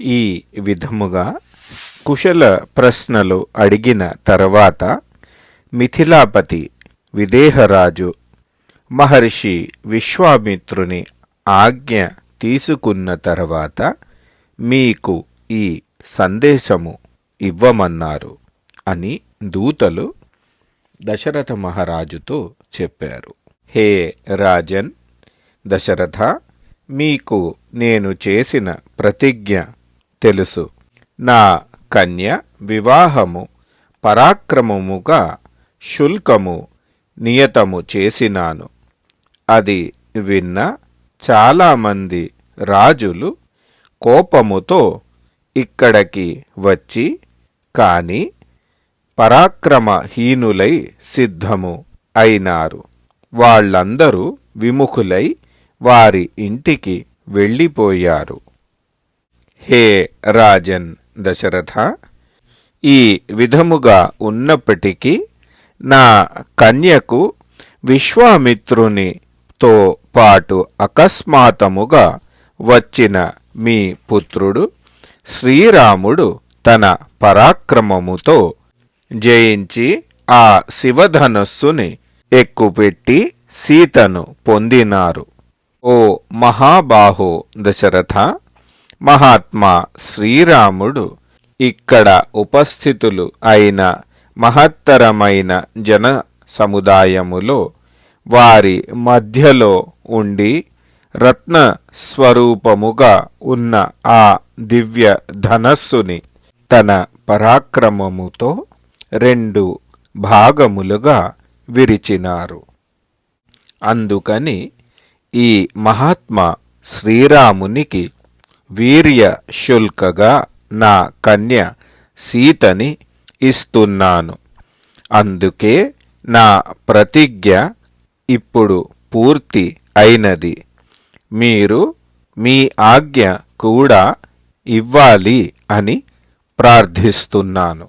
ఈ విధముగా కుశల ప్రశ్నలు అడిగిన తర్వాత మిథిలాపతి విదేహరాజు మహర్షి విశ్వామిత్రుని ఆజ్ఞ తీసుకున్న తర్వాత మీకు ఈ సందేశము ఇవ్వమన్నారు అని దూతలు దశరథ మహారాజుతో చెప్పారు. హే రాజన్ దశరథ మీకు నేను చేసిన ప్రతిజ్ఞ తెలుసు. నా కన్య వివాహము పరాక్రమముగా శుల్కము నియతము చేసినాను. అది విన్న చాలామంది రాజులు కోపముతో ఇక్కడికి వచ్చి కాని పరాక్రమహీనులై సిద్ధము అయినారు. వాళ్ళందరూ విముఖులై వారి ఇంటికి వెళ్ళిపోయారు. హే రాజన్ దశరథ ఈ విధముగా ఉన్నప్పటికీ నా కన్యకు విశ్వామిత్రునితో పాటు అకస్మాతముగా వచ్చిన మీ పుత్రుడు శ్రీరాముడు తన పరాక్రమముతో జయించి ఆ శివధనస్సుని ఎక్కుపెట్టి సీతను పొందినారు. ఓ మహాబాహో దశరథ మహాత్మా శ్రీరాముడు ఇక్కడ ఉపస్థితులు అయిన మహత్తరమైన జన సముదాయములో వారి మధ్యలో ఉండి రత్న స్వరూపముగా ఉన్న ఆ దివ్య ధనస్సుని తన పరాక్రమముతో రెండు భాగములుగా విరిచినారు. అందుకని ఈ మహాత్మా శ్రీరామునికి వీర్య శుల్కగా నా కన్య సీతని ఇస్తున్నాను. అందుకే నా ప్రతిజ్ఞ ఇప్పుడు పూర్తి అయినది. మీరు మీ ఆజ్ఞ కూడా ఇవ్వాలి అని ప్రార్థిస్తున్నాను.